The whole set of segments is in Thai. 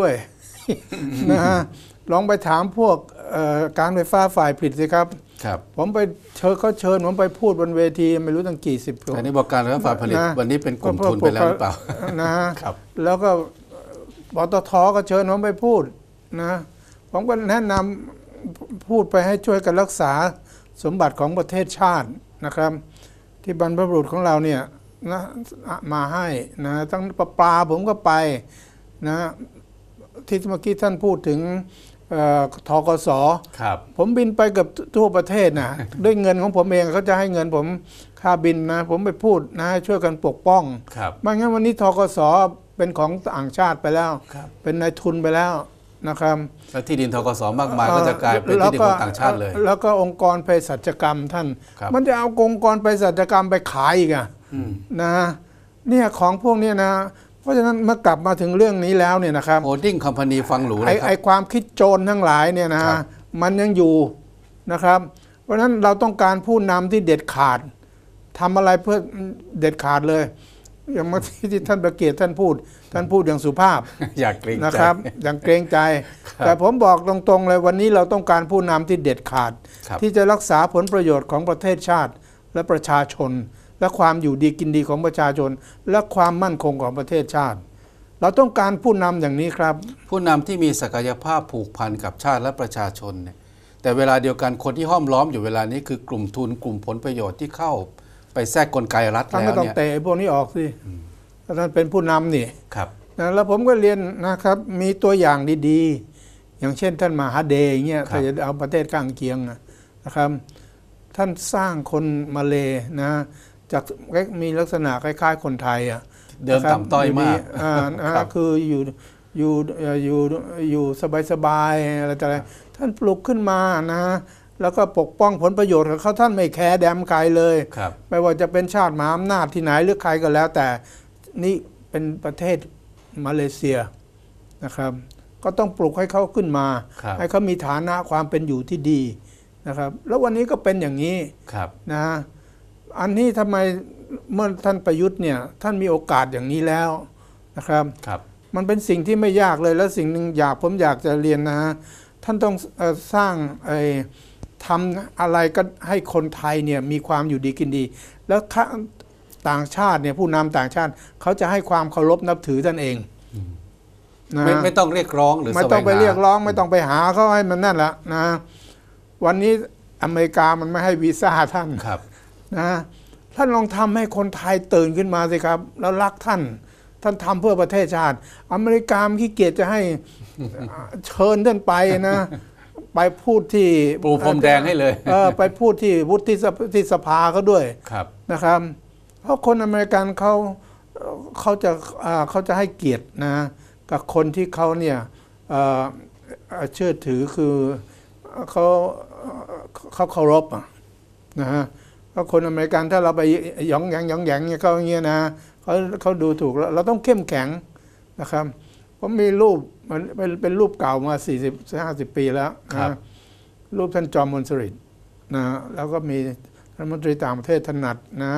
ด้วยนะฮะลองไปถามพวกเอ่อการไฟฟ้าฝ่ายผลิตสิครับ ครับ ผมไปเชิญเขาเชิญผมไปพูดบนเวทีไม่รู้ตั้งกี่สิบคนอันนี้บอกการไฟฟ้าฝ่ายผลิตนะวันนี้เป็นกลุ่มทุนไปแล้วหรือเปล่านะฮะครับแล้วก็ปตทก็เชิญผมไปพูดนะผมก็แนะนำพูดไปให้ช่วยกันรักษาสมบัติของประเทศชาตินะครับ ที่บรรพบุรุษของเราเนี่ยนะมาให้นะทั้งประปาผมก็ไปนะ ที่เมื่อกี้ท่านพูดถึงเอ่อทกสครับผมบินไปเกับทั่วประเทศนะด้วยเงินของผมเองเขาจะให้เงินผมค่าบินนะ ผมไปพูดนะให้ช่วยกันปกป้องครับไม่งั้นวันนี้ทกสเป็นของต่างชาติไปแล้วครับเป็นนายทุนไปแล้วนะครับแล้วที่ดินทกสมากมายก็จะกลายเป็นที่ดินของต่างชาติเลย แล้วก็องค์กรเภสัชกรรมท่านครับมันจะเอาองค์กรเภสัชกรรมไปขายอีกอะอืมนะเนี่ยของพวกเนี้ยนะ เพราะฉะนั้นเมื่อกลับมาถึงเรื่องนี้แล้วเนี่ยนะครับโฮลดิ้งคอมพานีฟังหรูเลไอ้ยครัไอ้บความคิดโจรทั้งหลายเนี่ยนะครับ มันยังอยู่นะครับ เพราะฉะนั้นเราต้องการผู้นำที่เด็ดขาดทำอะไรเพื่อเด็ดขาดเลย อย่างเมื่อกี้ที่ท่านประเกียรติท่านพูด ท่านพูดอย่างสุภาพ อยากเกรงใจ นะครับอย่างเกรงใจ แต่ผมบอกตรงๆเลยวันนี้เราต้องการผู้นำที่เด็ดขาด ครับ ที่จะรักษาผลประโยชน์ของประเทศชาติและประชาชน และความอยู่ดีกินดีของประชาชน และความมั่นคงของประเทศชาติ เราต้องการผู้นำอย่างนี้ครับ ผู้นำที่มีศักยภาพผูกพันกับชาติและประชาชนเนี่ยแต่เวลาเดียวกันคนที่ห้อมล้อมอยู่เวลานี้คือกลุ่มทุนกลุ่มผลประโยชน์ที่เข้า ไปแทรกกลไกรัฐท่านแล้ก็วต้องเนี่ยเตะไอ้พวกนี้ออกสิถ้าท่านเป็นผู้นำนี่ครับนะแล้วผมก็เรียนนะครับมีตัวอย่างดีๆ อย่างเช่นท่านมหาเดย์อย่างเงี้ยครับถ้าจะเอาประเทศข้างเคียงอะนะครับ ท่านสร้างคนมาเลนะ จากมีลักษณะคล้ายๆ คนไทยอะเดิมต่ำต้อยมากอ่านะครับคืออยู่อยู่เอ่ออยู่อยู่สบายๆอะไรต่ออะไรท่านปลุกขึ้นมานะแล้วก็ปกป้องผลประโยชน์ของเขาท่านไม่แคร์แดมใครเลย ครับ ไม่ว่าจะเป็นชาติมหาอำนาจที่ไหนหรือใครก็แล้ว แต่นี่เป็นประเทศมาเลเซียนะครับ ก็ต้องปลุกให้เขาขึ้นมา ครับ ให้เขามีฐานะความเป็นอยู่ที่ดีนะครับ แล้ววันนี้ก็เป็นอย่างนี้ครับ นะ อันนี้ทำไมเมื่อท่านประยุทธ์เนี่ยท่านมีโอกาสอย่างนี้แล้วนะครับครับ มันเป็นสิ่งที่ไม่ยากเลยแล้วสิ่งหนึ่งอยากผมอยากจะเรียนนะฮะท่านต้องเอ่อสร้างไอ้ทำอะไรก็ให้คนไทยเนี่ยมีความอยู่ดีกินดี แล้วถ้าต่างชาติเนี่ยผู้นำต่างชาติเขาจะให้ความเคารพนับถือท่านเองนะไม่ไม่ต้องเรียกร้องหรือไม่ต้องไปแสวหาเรียกร้องไม่ต้องไปหาเขาให้มันนั่นละนะ วันนี้อเมริกามันไม่ให้วีซ่าท่านครับ นะท่านลองทำให้คนไทยตื่นขึ้นมาสิครับ แล้วรักท่าน ท่านทำเพื่อประเทศชาติ อเมริกามันขี้เกียจจะให้เชิญท่านไปนะ ไปพูดที่ปูพรมแดงให้เลยเออไปพูดที่วุฒิสภาที่สภาเขาด้วยครับนะครับ เพราะคนอเมริกันเขาเอ่อเขาจะอ่าเขาจะให้เกียรตินะ กับคนที่เขาเนี่ยเอ่อเอ่อเชื่อถือคือเขาเขาเคารพอะนะฮะ เพราะคนอเมริกันถ้าเราไปหยองแยงหยองแยงเนี่ยเขาอย่างเงี้ยนะเขาเขาดูถูกแล้วเราต้องเข้มแข็งนะครับผมมีรูปมันเป็นเป็นรูปเก่ามา40 50ปีแล้วครันะบรูปท่านจอมมนสริตนะแล้วก็มีรัฐมนตรีต่างประเทศถนัดนะ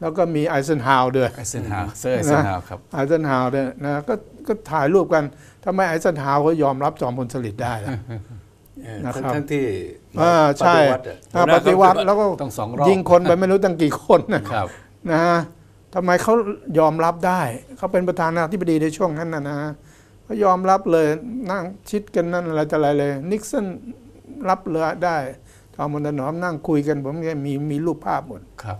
แล้วก็มีไอเซนฮาวด้วยไอเซนฮาวเซอร์ไอเซนฮาวครับไอเซนฮาวด้วยนะก็ก็ถ่ายรูปกันทำไมไอเซนฮาวเขายอมรับจอมพลสฤษดิ์ได้ล่ะ นะครับทั้งที่อ่าใช่ปฏิวัติอะอ่าปฏิวัติแล้วก็ต้องสองรอบยิงคนไปไม่รู้ตั้งกี่คนนะครับนะฮะทำไมเขายอมรับได้เขาเป็นประธานาธิบดีในช่วงนั้นนะนะเขายอมรับเลยนั่งชิดกันนั่นอะไรต่ออะไรเลย นิกสันรับเลยได้จอมพลถนอมนั่งคุยกันผมเนี่ยมีมีรูปภาพหมดครับ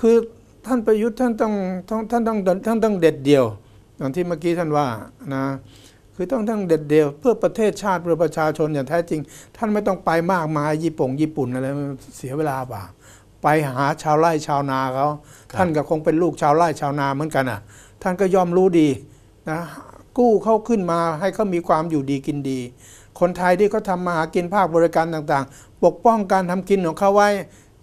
คือท่านประยุทธ์ท่านต้องต้องท่านต้องท่านต้องเด็ดเดี่ยวอย่างที่เมื่อกี้ท่านว่านะ คือต้องต้องเด็ดเดี่ยว เพื่อประเทศชาติเพื่อประชาชนอย่างแท้จริง ท่านไม่ต้องไปมากมายญี่ปุ่งญี่ปุ่นอะไรมันเสียเวลาเปล่าไปหาชาวไร่ชาวนาเขาครับท่านก็คงเป็นลูกชาวไร่ชาวนาเหมือนกันอะ ท่านก็ย่อมรู้ดีนะกู้เขาขึ้นมาให้เขามีความอยู่ดีกินดี คนไทยที่เขาทำมาหากินภาคบริการต่างๆ ปกป้องการทำกินของเขาไว้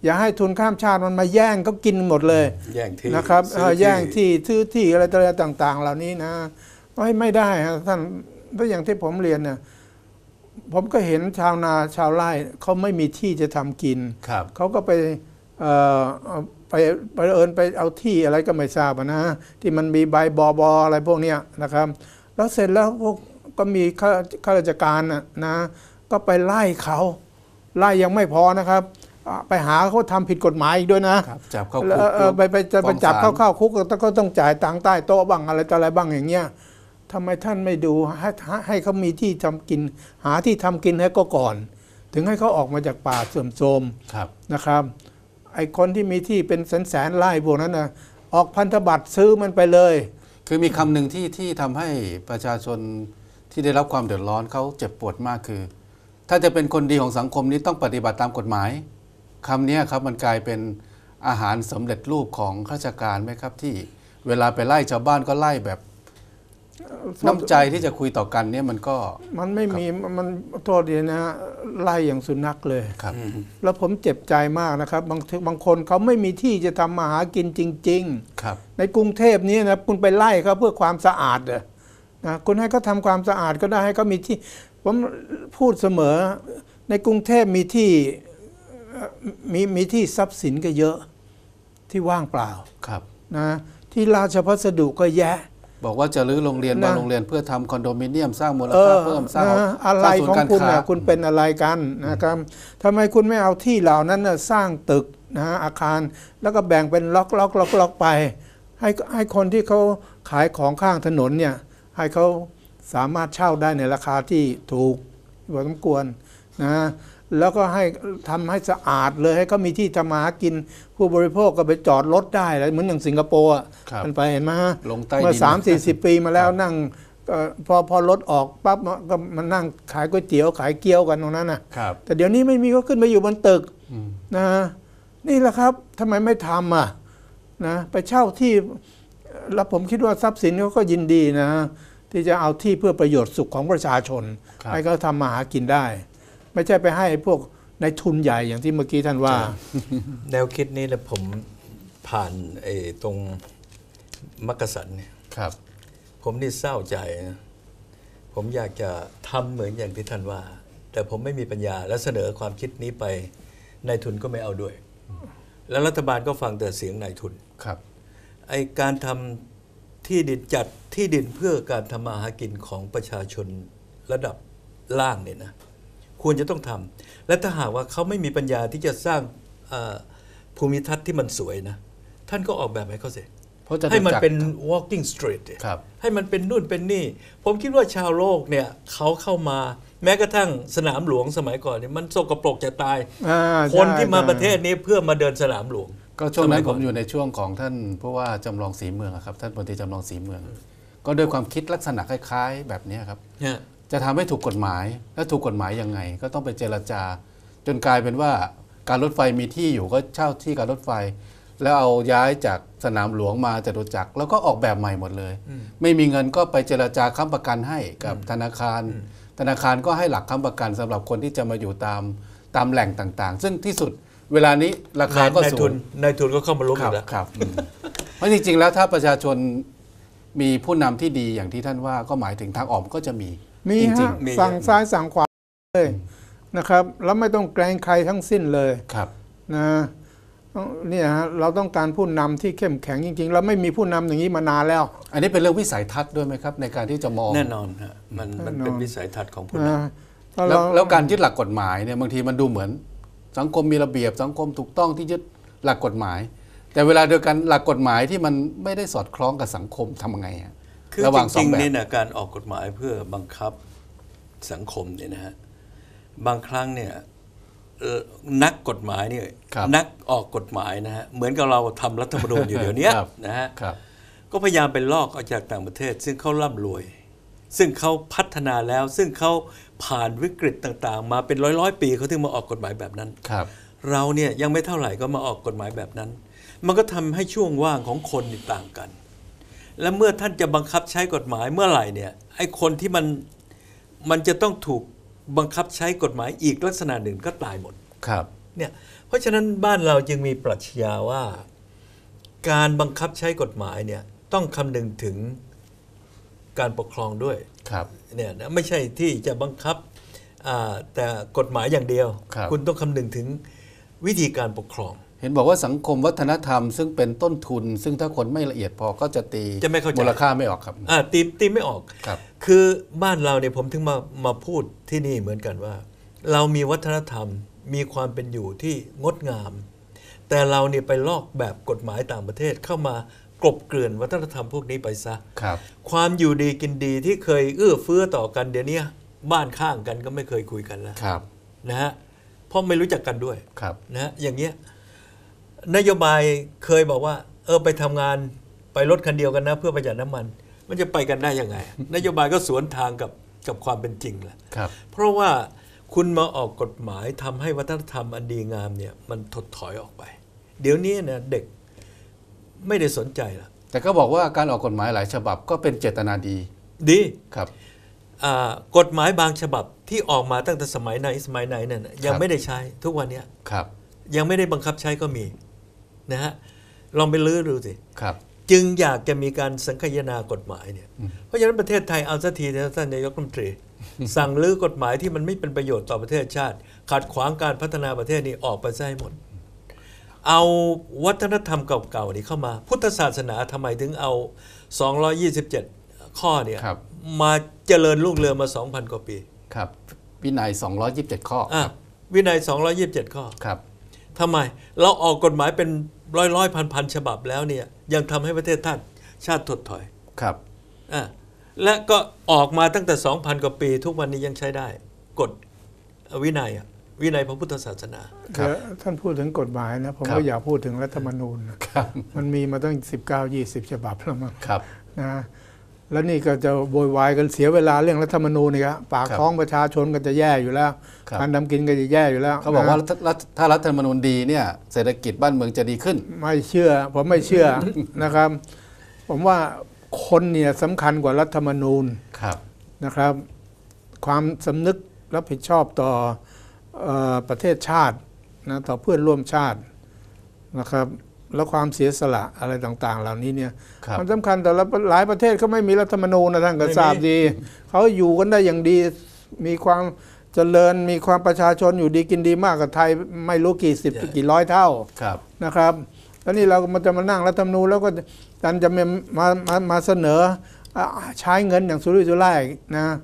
อย่าให้ทุนข้ามชาติมันมาแย่งเขากินหมดเลยแย่งที่นะครับซื้เอ่ออที่แย่งที่ซื้อที่อะไรต่ออะไรต่างๆ เหล่านี้นะ ไม่ไม่ได้ฮะท่านเพราะอย่างที่ผมเรียนเนี่ยผมก็เห็นชาวนาชาวไร่เขาไม่มีที่จะทำกินครับเขาก็ไปเอ่อเอาไปไปเอิญไปเอาที่อะไรก็ไม่ทราบอะนะ ที่มันมีใบบอบออะไรพวกเนี้ยนะครับ แล้วเสร็จแล้วพวกก็มีข้าข้าราชการน่ะนะก็ไปไล่เขาไล่ยังไม่พอนะครับอะไปหาเขาทำผิดกฎหมายอีกด้วยนะครับจับเข้าแล้คุวกเออไปไปจะไปฟ้องจับศลเข้าเข้าคุกก็ก็ต้องจ่ายตังค์ใต้โต๊ะบ้างอะไรต่ออะไรบ้างอย่างเงี้ย ทำไมท่านไม่ดูให้ให้เขามีที่ทำกิน หาที่ทำกินให้ก็ก่อน ถึงให้เขาออกมาจากป่าเสื่อมโทรมครับนะครับ ไอ้คนที่มีที่เป็นแสนแสนๆไร่พวกนั้นนะออกพันธบัตรซื้อมันไปเลย คือมีคำหนึ่งที่ที่ทำให้ประชาชนที่ได้รับความเดือดร้อนเขาเจ็บปวดมากคือ ถ้าจะเป็นคนดีของสังคมนี้ต้องปฏิบัติตามกฎหมายคำเนี้ยครับมันกลายเป็นอาหารสำเร็จรูปของข้าราชการไหมครับที่เวลาไปไล่ชาวบ้านก็ไล่แบบ น้ำใจที่จะคุยต่อกันเนี่ยมันก็ มันไม่มีมันโทษดีนะไล่อย่างสุนัขเลยครับ แล้วผมเจ็บใจมากนะครับ บางทีบางคนเขาไม่มีที่จะทำมาหากินจริง ๆ ครับ ในกรุงเทพนี้นะคุณไปไล่เขาเพื่อความสะอาดเหรอนะคุณให้เขาทำความสะอาดก็ได้ให้เขามีที่ผมพูดเสมอ ในกรุงเทพมีที่เอ่อมีมีที่ทรัพย์สินก็เยอะที่ว่างเปล่าครับนะที่ราชพัสดุก็แยะ บอกว่าจะรื้อโรงเรียนนะบางโรงเรียนเพื่อทำคอนโดมิเนียมสร้างมูลเอค่าอเพิ่มสร้างนะอะไรสางศูนของย์การคุณค้านะคุณเป็นอะไรกันนะครับทำไมคุณไม่เอาที่เหล่านั้นนะสร้างตึกนะฮะอาคารแล้วก็แบ่งเป็นล็อกล็อกล็อกล็อกไป ให้ให้คนที่เขาขายของข้างถนนเนี่ยให้เขาสามารถเช่าได้ในราคาที่ถูกพอสมควร นะแล้วก็ให้ทำให้สะอาดเลยให้เขามีที่ทำมาหากินผู้บริโภคก็ไปจอดรถได้เลยเหมือนอย่างสิงคโปร์อะครับมันไปเห็นไหมฮะลงใต้เมื่อดินสามสี่สิบปีมาแล้วนั่งเอ่อพอพอรถออกปั๊บก็มานั่งขายก๋วยเตี๋ยวขายเกี๊ยวกันตรงนั้นนะครับแต่เดี๋ยวนี้ไม่มีก็ขึ้นไปอยู่บนตึกอืมนะนี่แหละครับทำไมไม่ทำอะนะไปเช่าที่แล้วผมคิดว่าทรัพย์สินเขาก็ยินดีนะ ที่จะเอาที่เพื่อประโยชน์สุขของประชาชนครับให้เขาทำมาหากินได้ ไม่ใช่ไปให้พวกในายทุนใหญ่อย่างที่เมื่อกี้ท่านว่า แนวคิดนี้นะผมผ่านไอ้ตรงมักกะสันเนี่ยครับ ผมนี่เศร้าใจนะผมอยากจะทำเหมือนอย่างที่ท่านว่า แต่ผมไม่มีปัญญาและเสนอความคิดนี้ไปนายทุนก็ไม่เอาด้วย แล้วรัฐบาลก็ฟังแต่เสียงนายทุนครับไอการทำที่ดินจัดที่ดินเพื่อการทำมาหากินของประชาชนระดับล่างเนี่ยนะ ควรจะต้องทำและถ้าหากว่าเขาไม่มีปัญญาที่จะสร้างเอ่อภูมิทัศน์ที่มันสวยนะ ท่านก็ออกแบบให้เขาเสร็จเพราะจะให้มันจักรเป็น walking street เนี่ยครับให้มันเป็นนู่นเป็นนี่ ผมคิดว่าชาวโลกเนี่ยเขาเข้ามาแม้กระทั่งสนามหลวงสมัยก่อนเนี่ยมันสกปรกจะตายอ่าคนใช่ที่มาใช่ประเทศนี้เพื่อมาเดินสนามหลวง ก็ช่วงนั้นสมัยผก่อนมอยู่ในช่วงของท่านผู้ว่าจำลองสีเมืองอะครับ ท่านพลตรีจำลองสีเมือง ก็ด้วยความคิดลักษณะคล้าย ๆ แบบเนี้ยครับเนี่ย จะทำให้ถูกกฎหมายและถูกกฎหมายยังไง ก็ต้องไปเจรจา จนกลายเป็นว่าการรถไฟมีที่อยู่ก็เช่าที่การรถไฟ แล้วเอาย้ายจากสนามหลวงมาจตุจักรแล้วก็ออกแบบใหม่หมดเลย ไม่มีเงินก็ไปเจรจาค้ำประกันให้กับธนาคาร ธนาคารก็ให้หลักค้ำประกันสำหรับคนที่จะมาอยู่ตามตามแหล่งต่างๆ ซึ่งที่สุดเวลานี้ราคาก็นายสูทุงนนายทุนก็เข้ามาล้มคอรับยู่แล้วครับอืมเพราะจริงๆแล้วถ้าประชาชนมีผู้นำที่ดีอย่างที่ท่านว่าก็หมายถึงทางออกก็จะมี มีจริฮะงมีสั่งซ้ายสั่งขวาเลยนะครับ แล้วไม่ต้องเกรงใครทั้งสิ้นเลยๆครับ นะเนี่ยฮะเราต้องการผู้นำที่เข้มแข็งจริงๆ เราไม่มีผู้นำอย่างนี้มานานแล้ว อันนี้เป็นเรื่องวิสัยทัศน์ด้วยไหมครับ ในการที่จะมอง แน่นอนฮะมันมันแน่นอนเป็นวิสัยทัศน์ของผู้นนะถ้าแล้วเราแล้วการยึดหลักกฎหมายเนี่ยบางทีมันดูเหมือน สังคมมีระเบียบสังคมถูกต้องที่ยึดหลักกฎหมาย แต่เวลาเดียวกันหลักกฎหมายที่มันไม่ได้สอดคล้องกับสังคมทำไงอะำคือระหจว่างสอริงงแบๆบนี่นะการออกกฎหมายเพื่อบังคับ สังคมเนี่ยนะฮะบางครั้งเนี่ยเอ่อนักกฎหมายเนี่ยครับนักออกกฎหมายนะฮะเหมือนกับเราทำรัฐธรรมนูญอยู่เดี๋ยวเนี้ยครับนะฮะครับก็พยายามไปลอกเอาจากต่างประเทศ ซึ่งเขาร่ำรวย ซึ่งเขาพัฒนาแล้ว ซึ่งเขาผ่านวิกฤตต่างๆ มาเป็นร้อยๆปีเขาถึงมาออกกฎหมายแบบนั้นครับ เราเนี่ยยังไม่เท่าไหร่ก็มาออกกฎหมายแบบนั้น มันก็ทำให้ช่วงว่างของคนนี่ต่างกัน และเมื่อท่านจะบังคับใช้กฎหมายเมื่อไหร่เนี่ยไอ้คนที่มัน มันจะต้องถูกบังคับใช้กฎหมายอีกลักษณะหนึ่งก็ตายหมดครับเนี่ยเพราะฉะนั้นบ้านเราจึงมีปรัชญาว่า การบังคับใช้กฎหมายเนี่ยต้องคำนึงถึงการปกครองด้วยครับเนี่ยนะไม่ใช่ที่จะบังคับอ่าแต่กฎหมายอย่างเดียวครับณต้องคำนึงถึงวิธีการปกครอง เห็นบอกว่าสังคมวัฒนธรรม ซึ่งเป็นต้นทุน ซึ่งถ้าคนไม่ละเอียดพอก็จะตีจะไม่เข้าใจมูลค่าไม่ออกครับอ่าตีตีไม่ออกครับ คือบ้านเราเนี่ยผมถึงมามาพูดที่นี่เหมือนกันว่า เรามีวัฒนธรรมมีความเป็นอยู่ที่งดงาม แต่เราเนี่ยไปลอกแบบกฎหมายต่างประเทศเข้ามากลบเกลื่อนวัฒนธรรมพวกนี้ไปซะครับ ความอยู่ดีกินดีที่เคยเอื้อเฟื้อต่อกันเดี๋ยวนี้บ้านข้างกันก็ไม่เคยคุยกันแล้วครับนะฮะเพราะไม่รู้จักกันด้วยครับนะฮะอย่างเงี้ย นโยบายเคยบอกว่า เออไปทำงานไปรถคันเดียวกันนะ เพื่อประหยัดน้ำมัน มันจะไปกันได้ยังไง นโยบายก็สวนทางกับกับความเป็นจริงแหละครับเพราะว่าคุณมาออกกฎหมายทำให้วัฒนธรรมอันดีงามเนี่ยมันถดถอยออกไป เดี๋ยวนี้เนี่ยเด็กไม่ได้สนใจละแต่ก็บอกว่าการออกกฎหมายหลายฉบับก็เป็นเจตนาดี ดีครับอ่ากฎหมายบางฉบับที่ออกมาตั้งแต่สมัยไหนสมัยไหนเนี่ยนะยังครับไม่ได้ใช้ทุกวันเนี้ยครับ ยังไม่ได้บังคับใช้ก็มี นะฮะลองไปลื้อดูสิครับ จึงอยากจะมีการสังคายนากฎหมายเนี่ยเพราะฉะนั้นประเทศไทยเอาสักทีนะท่านนายกรัฐมนตรี สั่งลื้อกฎหมายที่มันไม่เป็นประโยชน์ต่อประเทศชาติ ขัดขวางการพัฒนาประเทศนี้ออกไปซะให้หมด เอาวัฒนธรรมเก่าๆนี่เข้ามา พุทธศาสนาทำไมถึงเอา 227 ข้อเนี่ยครับมาเจริญรุ่งเรืองมา 2,000 กว่าปี ครับ วินัย 227 ข้ออะวินัย 227 ข้อครับ ทำไม เราออกกฎหมายเป็นร้อยร้อยพันพันฉบับแล้วเนี่ยยังทำให้ประเทศชาติชาติถดถอยครับอะและก็ออกมาตั้งแต่ 2,000 กว่าปี ทุกวันนี้ยังใช้ได้กฎวินัยอะวินัยพระพุทธศาสนาครับเดี๋ยวท่านพูดถึงกฎหมายนะ ผมครับก็อยากพูดถึงรัฐธรรมนูญนะครับมันมีมาตั้ง 19 20 ฉบับแล้วมั้งครับนะ แล้วนี่ก็จะโวยวายกันเสียเวลาเรื่องรัฐธรรมนูญนี่ครับปากครับท้องประชาชนก็จะแย่อยู่แล้วครับการทำกินก็จะแย่อยู่แล้วเขาบอกว่านะถ้าถ้ารัฐธรรมนูญดีเนี่ยเศรษฐกิจบ้านเมืองจะดีขึ้น ไม่เชื่อ ผมไม่เชื่อนะครับ ผมว่าคนเนี่ยสำคัญกว่ารัฐธรรมนูญครับนะครับ ความสำนึกรับผิดชอบต่อเออประเทศชาตินะต่อเพื่อนร่วมชาตินะครับ แล้วความเสียสละอะไรต่างๆ เหล่านี้เนี่ยครับมันสำคัญแต่ละหลายประเทศเขาไม่มีรัฐธรรมนูญนะท่านก็ไม่มี ทราบดีเขาอยู่กันได้อย่างดีมีความเจริญมีความประชาชนอยู่ดีกินดีมากกว่าไทยไม่รู้กี่สิบกี่ร้อยเท่า ครับ นะครับแล้วนี่เรามันจะมานั่งรัฐธรรมนูญแล้วก็ดันจะมามามามาเสนออะใช้เงินอย่างสุรุ่ยสุร่ายนะเอ่อ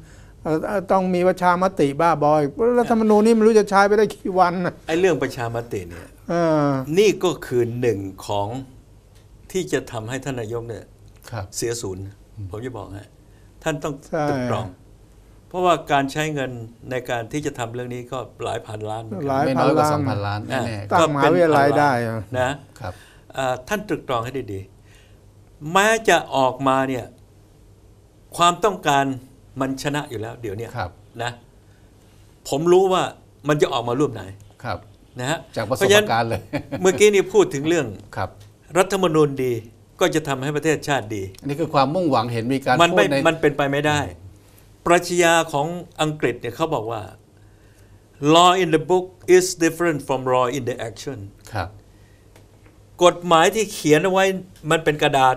ต้องมีประชามติบ้าบอยรัฐธรรมนูญนี่ไม่รู้จะใช้ไปได้กี่วันนะไอ้เรื่องประชามติเนี่ยเออนี่ก็คือหนึ่งของที่จะทำให้ท่านนายกเนี่ยครับเสียศูนย์ผมจะบอกให้ท่านต้องใช่ตรึกตรอง เพราะว่าการใช้เงินในการที่จะทำเรื่องนี้ก็หลายพันล้านเหมือนหกันลายไม่พัน้นอยกว่าล้าน2,000ล้านแน่ๆตั้งมหาวิทยาลัยได้อะนะครับอ่าท่านตรึกตรองให้ดีๆแม้จะออกมาเนี่ยความต้องการ มันชนะอยู่แล้ว เดี๋ยวเนี้ครับ นะ ผมรู้ว่ามันจะออกมารูปไหนครับ นะฮะจากประสเพบฉะนั้นการณ์เลย เมื่อกี้นี่พูดถึงเรื่องครับ รัฐธรรมนูญดีก็จะทำให้ประเทศชาติดีอันนี้คือความมุ่งหวังเห็นมีการมันพูไม่ดในมันเป็นไปไม่ได้ ปรัชญาของอังกฤษเนี่ยเขาบอกว่า law in the book is different from law in the action ครับกฎหมายที่เขียนเอาไว้มันเป็นกระดาษ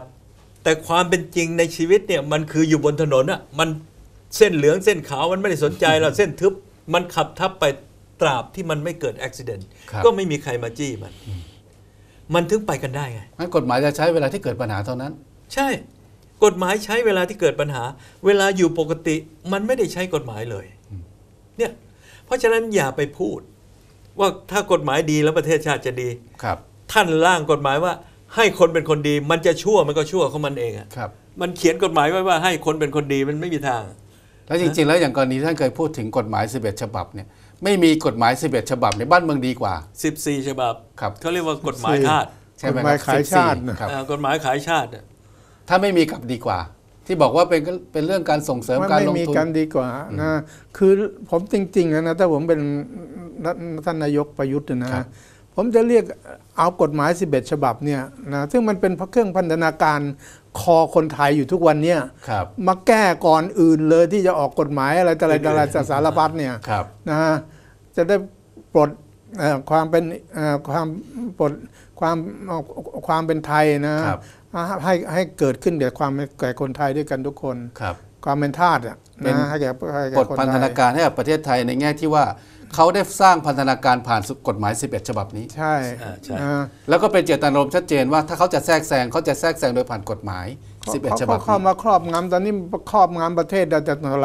แต่ความเป็นจริงในชีวิตเนี่ยมันคืออยู่บนถนนอะมัน เส้นเหลืองเส้นขาวมันไม่ได้สนใจหรอกเส้นทึบมันขับทับไปตราบที่มันไม่เกิดอุบิเหตุครับก็ไม่มีใครมาจี้มัน มันถึงไปกันได้ไงงั้นกฎหมายจะใช้เวลาที่เกิดปัญหาเท่านั้น ใช่ กฎหมายใช้เวลาที่เกิดปัญหา เวลาอยู่ปกติมันไม่ได้ใช้กฎหมายเลย เนี่ย เพราะฉะนั้นอย่าไปพูด ว่าถ้ากฎหมายดีแล้วประเทศชาติจะดีครับ ท่านร่างกฎหมายว่า ให้คนเป็นคนดี มันจะชั่วมันก็ชั่วของมันเองอะครับ มันเขียนกฎหมายไว้ว่าให้คนเป็นคนดีมันไม่มีทาง แล้วจริงๆ แล้วอย่างกรณีท่านเคยพูดถึงกฎหมาย 11 ฉบับเนี่ยไม่มีกฎหมาย 11 ฉบับในบ้านเมืองดีกว่า 14 ฉบับครับเขาเรียกว่ากฎหมายทาสใช่ไหมกฎหคมารัยบขายชาติ14นะครับอ่ากฎหมายขายชาติอะถ้าไม่มีกลับดีกว่า ที่บอกว่าเป็นเป็นเรื่องการส่งเสริมมันการไม่ลงมีทุนกันดีกว่านะคือผมจริงๆนะถ้าผมเป็นรัฐท่านนายกประยุทธ์นะครันะบ ผมจะเรียกเอากฎหมาย 11 ฉบับเนี่ยนะซึ่งมันเป็นเครื่องพันธนาการคอคนไทยอยู่ทุกวันเนี่ยครับมาแก้ก่อนอื่นเลยที่จะออกกฎหมายอะไรต่ออะไรต่ออะไรสารพัดเนี่ยครับนะฮะจะได้ปลดเอ่อความเป็นเอ่อความปลดความเอ่อความเป็นไทยนะครับให้ให้เกิดขึ้นเดี๋ยวความแก่คนไทยด้วยกันทุกคนครับความเป็นทาสอะเป็นนะให้แก่ให้แก่กฎคนพันธไทนายการให้กับประเทศไทยในแง่ที่ว่า เขาได้สร้างพันธนาการผ่านกฎหมาย 11 ฉบับนี้ ใช่อ่าใช่นะแล้วก็เป็นเจตนารมณ์ชัดเจนว่าถ้าเขาจะแทรกแซงเขาจะแทรกแซงโดยผ่านกฎหมาย 11ฉเขาบับเข้านี้มาครอบงำตอนนี้ครอบงำประเทศได้แต่เท่าไหร่